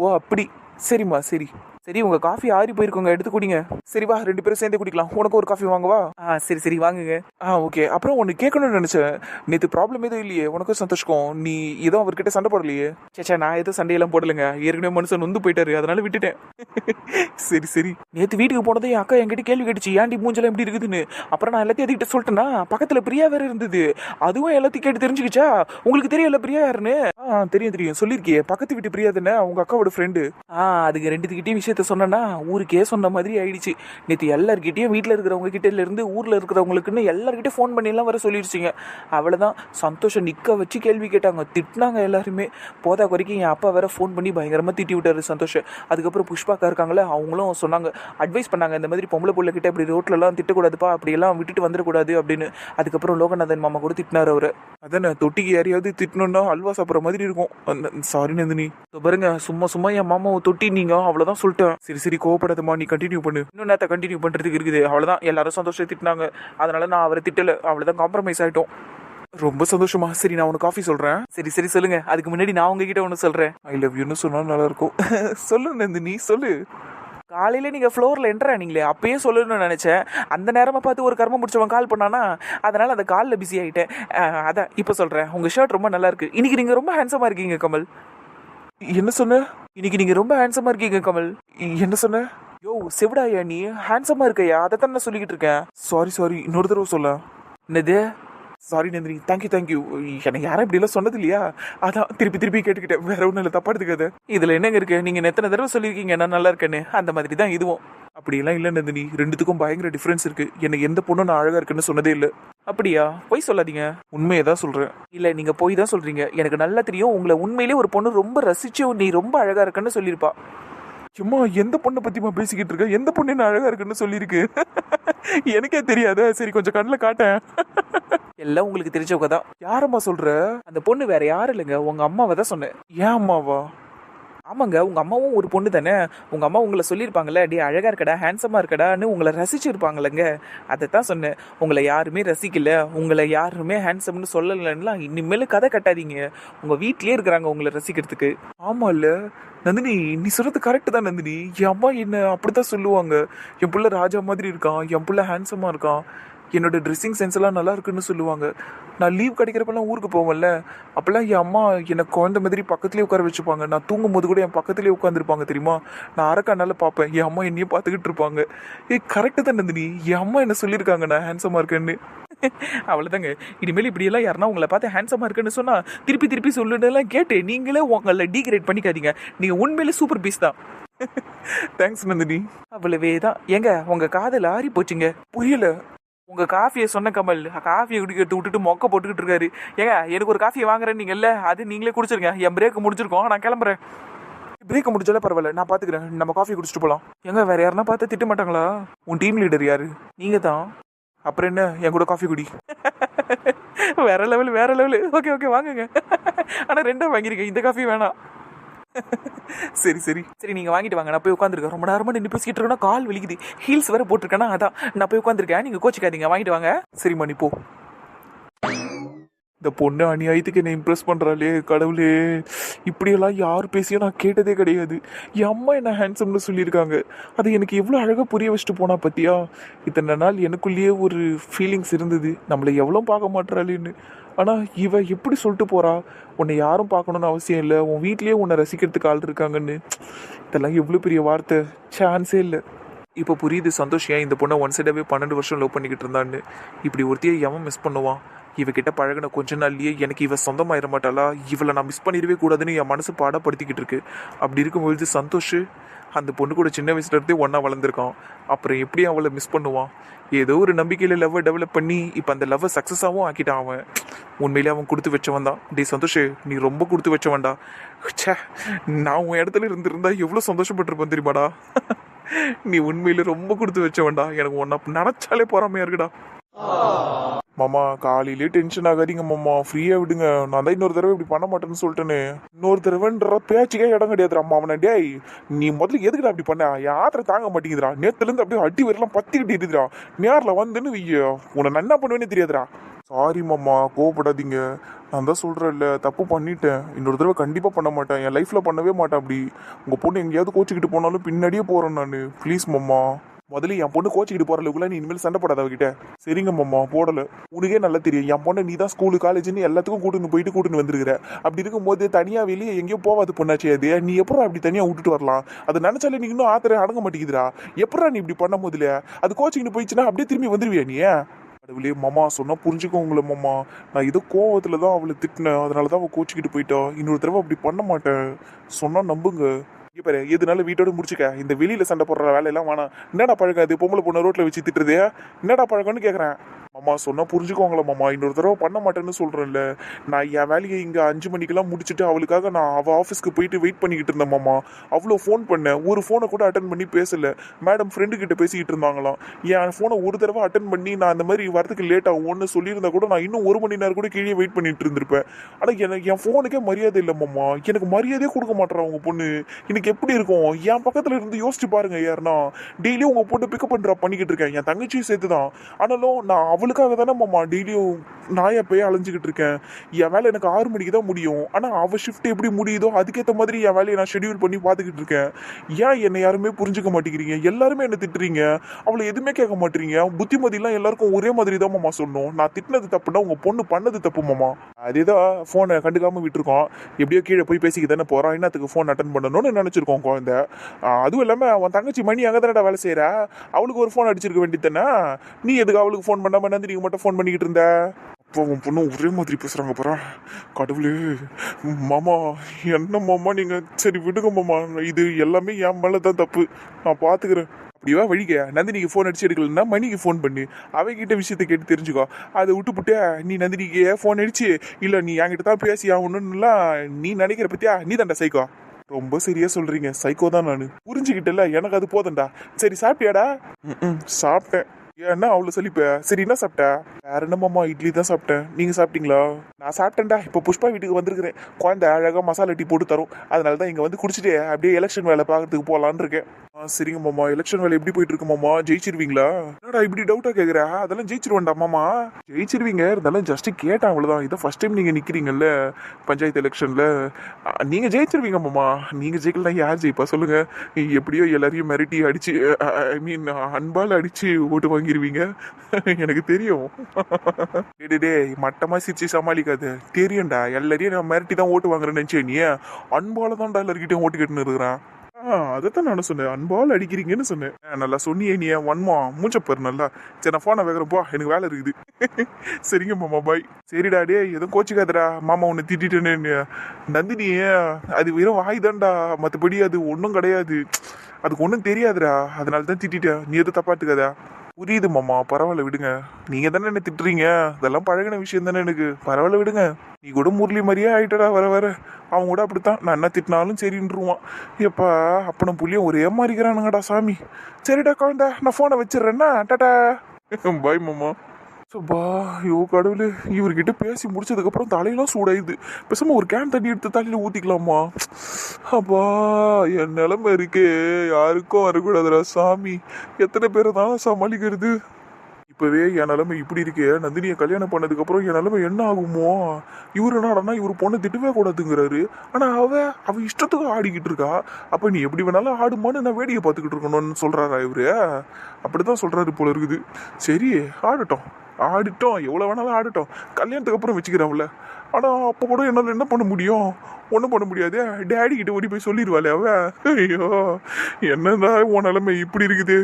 ஓ அப்படி. சரிம்மா சரி. சரி உங்க காஃபி ஆறி போயிருக்கோங்க. எடுத்து குடிங்க. சரி வா ரெண்டு பேரும் சேர்ந்தே குடிக்கலாம். உனக்கு ஒரு காஃபி வாங்கவா ஆ சரி சரி வாங்குங்க. ஆ ஓகே அப்புறம் ஒன்று கேட்கணும்னு நினைச்சேன். நேற்று ப்ராப்ளம் எதுவும் இல்லையே. உனக்கும் சந்தோஷம் நீ ஏதோ அவர்கிட்ட சண்டை போடலையே? சேச்சா நான் எதுவும் சண்டையெல்லாம் போடலைங்க. ஏற்கனவே மனுஷன் நொந்து போயிட்டாரு. அதனால விட்டுட்டேன். சரி சரி. நேற்று வீட்டுக்கு போனதும் என் அக்கா என்கிட்ட கேள்வி கேட்டுச்சு. ஏன்டி மூஞ்செல்லாம் எப்படி இருக்குதுன்னு? அப்புறம் நான் எல்லாத்தையும் அதுக்கிட்ட சொல்லிட்டேன்னா பக்கத்துல பிரியா வேற இருந்தது. அதுவும் எல்லாத்தையும் கேட்டு தெரிஞ்சுக்கிச்சா? உங்களுக்கு தெரியல பிரியா யாருன்னு? ஆ தெரியும் தெரியும். சொல்லியிருக்கியே. பக்கத்து வீட்டு பிரியா தானே? உங்க அக்காவோட ஃப்ரெண்டு ஆ அதுக்கு ரெண்டுத்துக்கிட்டேயும் விஷயத்த சொன்னேன்னா ஊருக்கே சொன்ன மாதிரி ஆயிடுச்சு. நேற்று எல்லாருக்கிட்டேயும் வீட்டில் இருக்கிறவங்க கிட்டேருந்து ஊரில் இருக்கிறவங்களுக்குன்னு எல்லாருக்கிட்டே ஃபோன் பண்ணிலாம் வர சொல்லிடுச்சிங்க அவ்வளோதான் சந்தோஷம் நிற்க வச்சு கேள்வி கேட்டாங்க. திட்டினாங்க எல்லாருமே. போதா குறைக்கும் என் அப்பா வேற ஃபோன் பண்ணி பயங்கரமாக திட்டி விட்டாரு சந்தோஷம். அதுக்கப்புறம் புஷ்பாக்கா இருக்காங்களே அவங்களும் சொன்னாங்க. அட்வைஸ் பண்ணாங்க இந்த மாதிரி பொம்பளை பிள்ளைகிட்ட இப்படி ரோட்லலாம் திட்டக்கூடாதுப்பா. அப்படியெல்லாம் விட்டுட்டு வந்துடக்கூடாது அப்படின்னு. அதுக்கப்புறம் லோகநாதன் மாமா கூட திட்டினார் அவர். அதானே தொட்டிக்கு யாரையாவது திட்டணும்னா அல்வா சாப்பிட்ற மாதிரி இருக்கும். சாரி நந்தினி. பாருங்க சும்மா சும்மா என் மாமாவை தொட்டி நீங்க அவ்வளவுதான் சொல்லிட்டேன். சரி சரி கோவப்படாதம்மா நீ கண்டினியூ பண்ணு. இன்னும் நேரத்தை கண்டினியூ பண்றதுக்கு இருக்குது. அவ்வளவுதான். எல்லாரும் சந்தோஷம் திட்டினாங்க. அதனால நான் அவரை திட்டல. அவ்வளவுதான் காம்ப்ரமைஸ் ஆயிட்டோம். ரொம்ப சந்தோஷமா. சரி நான் உனக்கு காஃபி சொல்றேன். சரி சரி சொல்லுங்க. அதுக்கு முன்னாடி நான் உங்ககிட்ட ஒன்று சொல்றேன். ஐ லவ் யூன்னு சொன்னால் நல்லா இருக்கும் சொல்லு நந்தினி சொல்லு. காலையில நீங்க ஃப்ளோர்ல என்டர் ஆனீங்களே அப்பயே சொல்லணும்னு நினைச்சேன். அந்த நேரமா பார்த்து ஒரு கர்மம் முடிச்சவன் கால் பண்ணானா அதனால அந்த காலில் பிஸி ஆயிட்டேன். அதான் இப்போ சொல்றேன். உங்க ஷர்ட் ரொம்ப நல்லா இருக்கு. இன்னைக்கு நீங்க ரொம்ப ஹேண்ட்ஸமா இருக்கீங்க கமல். என்ன சொன்ன? இன்னைக்கு நீங்க ரொம்ப ஹேண்ட்ஸமா இருக்கீங்க கமல். என்ன சொன்ன? யோ செவிடாயா நீ? ஹேண்ட்ஸமா இருக்கையா? அதை தான் நான் சொல்லிக்கிட்டு இருக்கேன். சாரி சாரி இன்னொரு தடவை சொல்ல என்னது? சாரி நந்தினி தேங்க்யூ தேங்க்யூ எனக்கு யாரும் இப்படி எல்லாம் சொன்னது இல்லையா அதான் திருப்பி திருப்பி கேட்டுக்கிட்டேன். வேற ஒன்றும் இல்லை. தப்பா எடுத்துக்காது. இதுல என்னங்க இருக்கு? நீங்க எத்தனை தடவை சொல்லியிருக்கீங்க? நான் நல்லா இருக்கேன்னு. அந்த மாதிரி தான் இதுவும். அப்படியெல்லாம் இல்லை நந்தினி ரெண்டுத்துக்கும் பயங்கர டிஃபரன்ஸ் இருக்கு. எனக்கு எந்த பொண்ணும் நான் அழகா இருக்குன்னு சொன்னதே இல்லை. அப்படியா? பொய் சொல்லாதீங்க. உண்மையை தான் சொல்றேன். இல்ல நீங்க போய் தான் சொல்றீங்க. எனக்கு நல்லா தெரியும். உங்களை உண்மையிலே ஒரு பொண்ணு ரொம்ப ரசிச்சு நீ ரொம்ப அழகா இருக்குன்னு சொல்லியிருப்பா. சும்மா எந்த பொண்ணை பத்திமா பேசிக்கிட்டு இருக்க? எந்த பொண்ணு என்ன அழகா இருக்குன்னு சொல்லியிருக்கு? எனக்கே தெரியாத. சரி கொஞ்சம் கண்ணில் காட்டேன். எல்லாம் உங்களுக்கு தெரிஞ்சவங்க தான். யாரம்மா சொல்ற? அந்த பொண்ணு வேற யாரும் இல்லைங்க. உங்க அம்மாவை தான் சொன்னேன். ஏன் அம்மாவா? ஆமாங்க உங்க அம்மாவும் ஒரு பொண்ணு தானே. உங்க அம்மா உங்களை சொல்லியிருப்பாங்கல்ல டே அழகா இருக்கடா ஹேண்ட்ஸமா இருக்கடான்னு உங்களை ரசிச்சிருப்பாங்களேங்க அதை தான் சொன்னேன். உங்களை யாருமே ரசிக்கல. உங்களை யாருமே ஹேண்ட்ஸம்னு சொல்லலைன்னா இனிமேல் கதை கட்டாதீங்க. உங்க வீட்லயே இருக்கிறாங்க உங்களை ரசிக்கிறதுக்கு. ஆமா இல்ல நந்தினி நீ சொல்றது கரெக்டு தான் நந்தினி. என் அம்மா என்ன அப்படித்தான் சொல்லுவாங்க. என் பிள்ளை ராஜா மாதிரி இருக்கான். என் பிள்ளை ஹேண்ட்ஸமா இருக்கான். என்னோட ட்ரெஸ்ஸிங் சென்ஸ் எல்லாம் நல்லா இருக்குன்னு சொல்லுவாங்க. நான் லீவ் கிடைக்கிறப்பெல்லாம் ஊருக்கு போவேன்ல. அப்பெல்லாம் என் அம்மா என்னை குழந்தை மாதிரி பக்கத்துலேயே உட்கார வச்சுப்பாங்க. நான் தூங்கும் போது கூட என் பக்கத்துலேயே உட்காந்துருப்பாங்க தெரியுமா? நான் அரக்கானால பார்ப்பேன். என் அம்மா என்னையே பார்த்துக்கிட்டு இருப்பாங்க. ஏ கரெக்டு தான் நந்தினி. என் அம்மா என்ன சொல்லியிருக்காங்க? நான் ஹேண்ட்ஸமாக இருக்கேன்னு. அவ்வளோதாங்க இனிமேல் இப்படியெல்லாம் யாருன்னா உங்களை பார்த்து ஹேண்ட்ஸமாக இருக்குன்னு சொன்னா திருப்பி திருப்பி சொல்லுன்றதெல்லாம் கேட்டு நீங்களே உங்களை டீக்ரேட் பண்ணிக்காதீங்க. நீங்கள் உண்மையிலே சூப்பர் பீஸ் தான். தேங்க்ஸ் நந்தினி. அவ்வளவே தான் ஏங்க உங்க காதல் ஆறி போச்சுங்க புரியல. உங்கள் காஃபியை சொன்ன கமல் காஃபியை குடிக்கிறது விட்டுட்டு மொக்க போட்டுக்கிட்டு இருக்காரு. ஏங்க எனக்கு ஒரு காஃபியை வாங்குறேன் நீங்கள் இல்லை அது நீங்களே குடிச்சிருங்க. என் பிரேக் முடிச்சிருக்கோம் நான் கிளம்புறேன். பிரேக் முடிச்சாலே பரவாயில்ல நான் பார்த்துக்கிறேன் நம்ம காஃபி குடிச்சிட்டு போகலாம் எங்க வேற யாருன்னா பார்த்து திட்ட மாட்டாங்களா? உன் டீம் லீடர் யாரு? நீங்கள் தான். அப்புறம் என்ன? என் கூட காஃபி குடி. வேற லெவல் வேற லெவல் ஓகே ஓகே வாங்குங்க. ஆனால் ரெண்டாக வாங்கிருக்கேன் இந்த காஃபி வேணாம். சரி சரி. சரி நீங்க வாங்கிட்டு வாங்க. நான் போய் உட்காந்துருக்கேன் ரொம்ப நேரமா நின்று பேசிக்கிட்டு இருக்கேன்னா கால் வலிக்குது. ஹீல்ஸ் வேற போட்டிருக்கேன்னா அதான். நான் போய் உட்காந்துருக்கேன் நீங்க கோச்சிக்காதீங்க. வாங்கிட்டு வாங்க. சரி நீ போ. இந்த பொண்ணு அநியாயத்துக்கு என்னை இம்ப்ரெஸ் பண்ணுறாளே கடவுளே. இப்படியெல்லாம் யார் பேசியும் நான் கேட்டதே கிடையாது. என் அம்மா என்ன ஹேண்ட்ஸம்னு சொல்லியிருக்காங்க. அது எனக்கு எவ்வளோ அழகாக புரிய வச்சுட்டு போனா பத்தியா? இத்தனை நாள் எனக்குள்ளேயே ஒரு ஃபீலிங்ஸ் இருந்தது. நம்மளை எவ்வளோ பார்க்க மாட்டாளேன்னு ஆனால் இவ எப்படி சொல்லிட்டு போகிறா உன்னை யாரும் பார்க்கணுன்னு அவசியம் இல்லை. உன் வீட்லேயே உன்னை ரசிக்கிறதுக்கு ஆள் இருக்காங்கன்னு. இதெல்லாம் எவ்வளோ பெரிய வார்த்தை? சான்ஸே இல்லை. இப்போ புரியுது சந்தோஷ் ஏன் இந்த பொண்ணை ஒன் சைடாகவே பன்னெண்டு வருஷம் லவ் பண்ணிக்கிட்டு இருந்தான்னு. இப்படி ஒருத்தையே எவன் மிஸ் பண்ணுவான்? இவகிட்ட பழகின கொஞ்ச நாள்லயே எனக்கு இவ சொந்தமாயிட மாட்டாளா? இவளை நான் மிஸ் பண்ணிடவே கூடாதுன்னு என் மனசு பாடப்படுத்திக்கிட்டு இருக்கு. அப்படி இருக்கும்பொழுது சந்தோஷ் அந்த பொண்ணு கூட சின்ன வயசுல இருந்தே ஒன்றா வளர்ந்துருக்கான். அப்புறம் எப்படி அவளை மிஸ் பண்ணுவான். ஏதோ ஒரு நம்பிக்கையில லவ்வை டெவலப் பண்ணி இப்போ அந்த லவ்வை சக்ஸஸாகவும் ஆக்கிட்டான் அவன். உண்மையிலே அவன் கொடுத்து வச்சவன் தான். டி சந்தோஷ் நீ ரொம்ப கொடுத்து வச்சவன்டா. ச்சே நான் உன் இடத்துல இருந்திருந்தா எவ்வளோ சந்தோஷப்பட்டிருப்பேன் தெரியுமாடா? நீ உண்மையில ரொம்ப கொடுத்து வச்சவன்டா. எனக்கு உன்னை நினச்சாலே பொறாமையா இருக்குடா. மாமா காலையிலே டென்ஷன் ஆகாதீங்க மாமா. ஃப்ரீயா விடுங்க. நான் தான் இன்னொரு தடவை இப்படி பண்ண மாட்டேன்னு சொல்லிட்டேன்னு இன்னொரு தடவைன்ற பேச்சுக்கே இடம் கிடையாதுடா மாமனா. டேய் நீ முதல்ல எதுக்குடா அப்படி பண்ண? யாத்திரை தாங்க மாட்டேங்குதுடா. நேற்றுலேருந்து அப்படியே அடி வரலாம் பத்திக்கிட்டு இருக்குதுடா. நேரில் வந்துன்னு வையோ. உன்னை நான் என்ன பண்ணுவேன்னு தெரியாதுடா. சாரி மாமா கோவப்படாதீங்க. நான் தான் சொல்கிறேன்ல தப்பு பண்ணிட்டேன். இன்னொரு தடவை கண்டிப்பாக பண்ண மாட்டேன். என் லைஃப்பில் பண்ணவே மாட்டேன் அப்படி. உங்கள் பொண்ணு எங்கேயாவது கோச்சிக்கிட்டு போனாலும் பின்னாடியே போகிறேன் நான். ப்ளீஸ் மாமா. முதல்ல என் பொண்ணு கோச்சிக்கிட்டு போற அளவுக்குலாம் நீ இனிமேல் சண்டை போடாத அவகிட்ட. சரிங்க மாமா போடல. உனக்கே நல்லா தெரியும். என் பொண்ணை நீ தான் ஸ்கூலு காலேஜ்னு எல்லாத்துக்கும் கூட்டுன்னு போயிட்டு கூட்டுன்னு வந்துருக்கிற. அப்படி இருக்கும்போது தனியாக வெளியே எங்கேயோ போவாது பொண்ணாச்சு அது. நீ எப்படா அப்படி தனியாக விட்டுட்டு வரலாம்? அது நினைச்சாலே நீ இன்னும் ஆத்திர அடங்க மாட்டேங்குதுடா. எப்படா நீ இப்படி பண்ண முதல்ல அது கோச்சிக்கிட்டு போயிடுச்சுன்னா அப்படியே திரும்பி வந்துருவியா நீ? கடவுளே மாமா சொன்னால் புரிஞ்சுக்கோ உங்களை மாமா. நான் ஏதோ கோவத்தில் தான் அவளை திட்டினேன். அதனால தான் அவள் கோச்சிக்கிட்டு போயிட்டா. இன்னொரு தடவை அப்படி பண்ண மாட்டேன். சொன்னால் நம்புங்க. இங்க பாரு எதுனால வீட்டோட முடிச்சுக்க. இந்த வெளியில சண்டை போடுற வேலையெல்லாம் வேணாம். என்னடா பழக்கம் அது பொம்பளை பொண்ணு ரோட்ல வச்சு திட்டுறதே? என்னடா பழக்கம்னு கேக்குறேன். மாமா சொன்னால் புரிஞ்சுக்கோங்களா மாமா இன்னொரு தடவை பண்ண மாட்டேன்னு சொல்கிறேன்ல நான் என் வேலையை இங்கே அஞ்சு மணிக்கெல்லாம் முடிச்சுட்டு அவளுக்காக நான் அவள் ஆஃபீஸ்க்கு போயிட்டு வெயிட் பண்ணிக்கிட்டு இருந்தேன் மாமா. அவ்வளோ ஃபோன் பண்ணேன். ஒரு ஃபோனை கூட அட்டன் பண்ணி பேசலை. மேடம் ஃப்ரெண்டு கிட்ட பேசிக்கிட்டு இருந்தாங்களாம். என் ஃபோனை ஒரு தடவை அட்டன் பண்ணி நான் அந்த மாதிரி வரதுக்கு லேட் ஆகும்னு சொல்லியிருந்தா கூட நான் இன்னும் ஒரு மணி நேரம் கூட கீழே வெயிட் பண்ணிட்டு இருந்திருப்பேன். ஆனால் எனக்கு என் ஃபோனுக்கே மரியாதை இல்லை மாமா. எனக்கு மரியாதையே கொடுக்க மாட்டேறான் உங்கள் பொண்ணு. எனக்கு எப்படி இருக்கும்? என் பக்கத்தில் இருந்து யோசிச்சு பாருங்க யாருன்னா. டெய்லியும் உங்கள் பொண்ணு பிக்கப் பண்ணுறா பண்ணிக்கிட்டு இருக்கேன். என் தங்கச்சியும் சேர்த்து தான் ஆனாலும் நான் அவளுக்காக தானே மாமா டெய்லியும் நாயை போய் அலைஞ்சிக்கிட்டு இருக்கேன். என் வேலை எனக்கு ஆறு மணிக்கு தான் முடியும். ஆனால் அவள் ஷிஃப்ட் எப்படி முடியுதோ அதுக்கேற்ற மாதிரி என் வேலையை நான் ஷெட்யூல் பண்ணி பார்த்துக்கிட்டு இருக்கேன். ஏன் என்னை யாருமே புரிஞ்சுக்க மாட்டேங்கிறீங்க? எல்லாருமே என்ன திட்டுறீங்க. அவளை எதுவுமே கேட்க மாட்டேறீங்க. புத்திமதிலாம் எல்லாருக்கும் ஒரே மாதிரி தான் மாமா சொல்லணும். நான் திட்டினது தப்புனா உங்கள் பொண்ணு பண்ணது தப்பு மாமா. அதேதான் ஃபோனை கண்டுக்காமல் விட்டுருக்கோம் எப்படியோ கீழே போய் பேசிக்க தானே போகிறான் என்னத்துக்கு ஃபோன் அட்டன் பண்ணணும்னு நினச்சிருக்கோம் குழந்தை. அதுவும் இல்லாமல் அவன் தங்கச்சி மணி அங்கே தானடா வேலை செய்கிற அவளுக்கு ஒரு ஃபோன் அடிச்சிருக்க வேண்டியது தானே? நீ எதுக்கு அவளுக்கு ஃபோன் பண்ணாமல் கொண்டாந்து நந்தினிக்கு மட்டும் ஃபோன் பண்ணிக்கிட்டு இருந்த? அப்போ உன் பொண்ணு ஒரே மாதிரி பேசுறாங்க பாரா. கடவுளே மாமா என்ன மாமா நீங்க? சரி விடுங்க மாமா. இது எல்லாமே என் மேலே தான் தப்பு. நான் பாத்துக்கிறேன். அப்படிவா வழிக நந்தினிக்கு ஃபோன் அடிச்சு எடுக்கலன்னா மணிக்கு ஃபோன் பண்ணு. அவகிட்ட விஷயத்தை கேட்டு தெரிஞ்சுக்கோ. அதை விட்டுப்புட்டு நீ நந்தினிக்கு ஃபோன் அடிச்சு? இல்லை நீ என்கிட்ட தான் பேசி ஆகணும்னுலாம் நீ நினைக்கிற பத்தியா? நீ தாண்டா சைக்கோ ரொம்ப சரியா சொல்றீங்க. சைக்கோ தான் நான். புரிஞ்சுக்கிட்டல எனக்கு அது போதண்டா சரி சாப்பிட்டியாடா? ம் சாப்பிட்டேன். ஏன்னா அவ்வளோ சொல்லிப்ப சரி என்ன சாப்பிட்ட? வேற என்னமாம்மா இட்லி தான் சாப்பிட்டேன். நீங்க சாப்பிட்டீங்களா? நான் சாப்பிட்டேன்டா. இப்போ புஷ்பா வீட்டுக்கு வந்திருக்கிறேன். குழந்தை அழகா மசாலா டீ போட்டு தரும். அதனால தான் இங்க வந்து குடிச்சிட்டு அப்படியே எலெக்ஷன் வேலை பார்க்கறதுக்கு போகலான்னு இருக்கேன். ஆ சரிங்க மாமா. எலெக்ஷன் வேலை எப்படி போயிட்டு இருக்கு மாமா? ஜெயிச்சிருவீங்களா? என்னடா இப்படி டவுட்டா கேக்குற? அதெல்லாம் ஜெயிச்சிருவேன்டா மாமா. ஜெயிச்சிருவீங்க. இருந்தாலும் ஜஸ்ட் கேட்டேன் அவ்வளவுதான். இதை ஃபர்ஸ்ட் டைம் நீங்க நிக்கிறீங்கல்ல பஞ்சாயத்து எலெக்ஷன்ல நீங்க ஜெயிச்சிருவீங்க மாமா. நீங்க ஜெயிக்கலாம் யார் ஜெயிப்பா? சொல்லுங்க. எப்படியோ எல்லாரையும் மிரட்டி அடிச்சு ஐ மீன் அன்பால் அடிச்சு ஓட்டு வாங்கிருவீங்க. எனக்கு தெரியும். டே டேய் மட்டமா சிரிச்சு சமாளிக்காது. தெரியும்டா. எல்லாரையும் நான் மிரட்டி தான் ஓட்டு வாங்குறேன்னு நினைச்சேன் நீ. அன்பால தான்டா எல்லாருக்கிட்டையும் ஓட்டு கேட்டுன்னு இருக்கிறான். அதைத்தான் நானும் சொன்னேன். அன்பால் அடிக்கிறீங்கன்னு சொன்னேன். நல்லா சொன்னியே நீ ஒன்மா மூச்சப்பாரு நல்லா. சரி நான் போனை வைக்கிறேன். எனக்கு வேலை இருக்குது. சரிங்க மாமா பாய் சரிடா டே எதுவும் கோச்சிக்காதடா. மாமா உன்னை திட்டிட்டேன்னு நந்தினி அது வெறும் வாய் தான்டா. மற்றபடி அது ஒன்றும் கிடையாது. அதுக்கு ஒன்றும் தெரியாதுடா. அதனால தான் திட்டிட்டேன். நீ எதுவும் தப்பாட்டுக்காதா புரியுது மாமா பரவாயில்ல விடுங்க. நீங்க தானே என்ன திட்டுறீங்க? இதெல்லாம் பழகின விஷயம் தானே எனக்கு. பரவாயில்ல விடுங்க. நீ கூட முரளி மாதிரியே ஆயிட்டடா வர வர. அவங்க கூட அப்படித்தான். நான் என்ன திட்டினாலும் சரின்றுவான். எப்பா அப்பனும் புள்ளியும் ஒரே மாதிரிக்கிறானுங்கடா சாமி. சரிடா குழந்தை நான் ஃபோனை வச்சிடுறேன்னா டாடா. பாய் மாமா. சுப்பா ஐயோ கடவுளே. இவர்கிட்ட பேசி முடிச்சதுக்கப்புறம் தலையெல்லாம் சூடாயுது பேசாம ஒரு கேன் தண்ணி எடுத்து தலையில ஊத்திக்கலாமா? அப்பா என் நிலைமை இருக்கே. யாருக்கும் வரக்கூடாதுடா சாமி. எத்தனை பேரை தான் சமாளிக்கிறது? இப்பவே என் நிலைமை இப்படி இருக்கே. நந்தினியை கல்யாணம் பண்ணதுக்கு அப்புறம் என் நிலைமை என்ன ஆகுமோ? இவர் என்னடனா இவர் பொண்ணை திட்டவே கூடாதுங்கிறாரு. ஆனா அவ அவ இஷ்டத்துக்கு ஆடிக்கிட்டு இருக்கா. அப்ப நீ எப்படி வேணாலும் ஆடுமான்னு நான் வேடிக்கை பார்த்துக்கிட்டு இருக்கணும்னு சொல்றாரா இவரு? அப்படிதான் சொல்றாரு போல இருக்குது. சரி ஆடட்டும். ஆடிட்டோம் எவ்வளோ வேணாலும் ஆடிட்டோம். கல்யாணத்துக்கு அப்புறம் வச்சுக்கிறான்ல ஆனால் அப்போ கூட என்னால் என்ன பண்ண முடியும்? ஒன்றும் பண்ண முடியாது. டேடி கிட்ட ஓடி போய் சொல்லிடுவாளே அவ. ஐயோ என்னடா உன் நிலைமை இப்படி இருக்குது?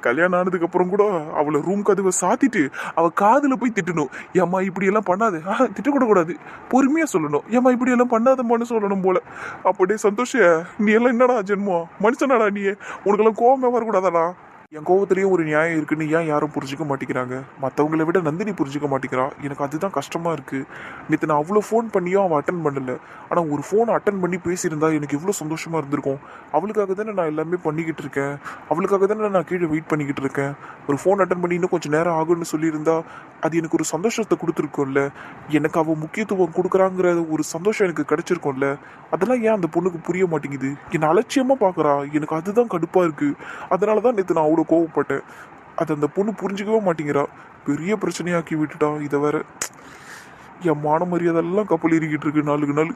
கல்யாணம் ஆனதுக்கப்புறம் கூட அவளை ரூம் கதவை சாத்திட்டு அவள் காதில் போய் திட்டணும். ஏம்மா இப்படியெல்லாம் பண்ணாது. ஆ திட்டக்கூட பொறுமையாக சொல்லணும். ஏம்மா இப்படியெல்லாம் பண்ணாதம்மான்னு சொல்லணும் போல. அப்படியே சந்தோஷ நீ எல்லாம் என்னடா ஜென்மம்? மனுஷனாடா நீ உனக்கெல்லாம் கோவமே வரக்கூடாதாடா? என் கோவத்திலேயே ஒரு நியாயம் இருக்குன்னு ஏன் யாரும் புரிஞ்சுக்க மாட்டேங்கிறாங்க? மற்றவங்களை விட நந்தினி புரிஞ்சுக்க மாட்டேங்கிறா. எனக்கு அதுதான் கஷ்டமாக இருக்குது நேற்று நான் அவ்வளோ ஃபோன் பண்ணியும் அவன் அட்டன் பண்ணல. ஆனால் ஒரு ஃபோன் அட்டன் பண்ணி பேசியிருந்தா எனக்கு எவ்வளோ சந்தோஷமாக இருந்திருக்கும். அவளுக்காக தானே நான் எல்லாமே பண்ணிக்கிட்டு இருக்கேன். அவளுக்காக தானே நான் கீழே வெயிட் பண்ணிக்கிட்டு இருக்கேன். ஒரு ஃபோன் அட்டன் பண்ணி இன்னும் கொஞ்சம் நேரம் ஆகும்னு சொல்லியிருந்தா அது எனக்கு ஒரு சந்தோஷத்தை கொடுத்துருக்கோம்ல. எனக்கு அவள் முக்கியத்துவம் கொடுக்குறாங்கிற ஒரு சந்தோஷம் எனக்கு கிடச்சிருக்கோம்ல. அதெல்லாம் ஏன் அந்த பொண்ணுக்கு புரிய மாட்டேங்குது? என்னை அலட்சியமாக பார்க்கறா எனக்கு அதுதான் கடுப்பாக இருக்குது அதனால தான் நேற்று நான் அவ்வளோ அவ்வளோ கோவப்பட்டேன் அது அந்த பொண்ணு புரிஞ்சுக்கவே மாட்டேங்கிறா. பெரிய பிரச்சனையாக்கி விட்டுட்டா இதை வேற. என் மான மரியாதையெல்லாம் கப்பல் ஏறிக்கிட்டு இருக்கு நாளுக்கு நாள்.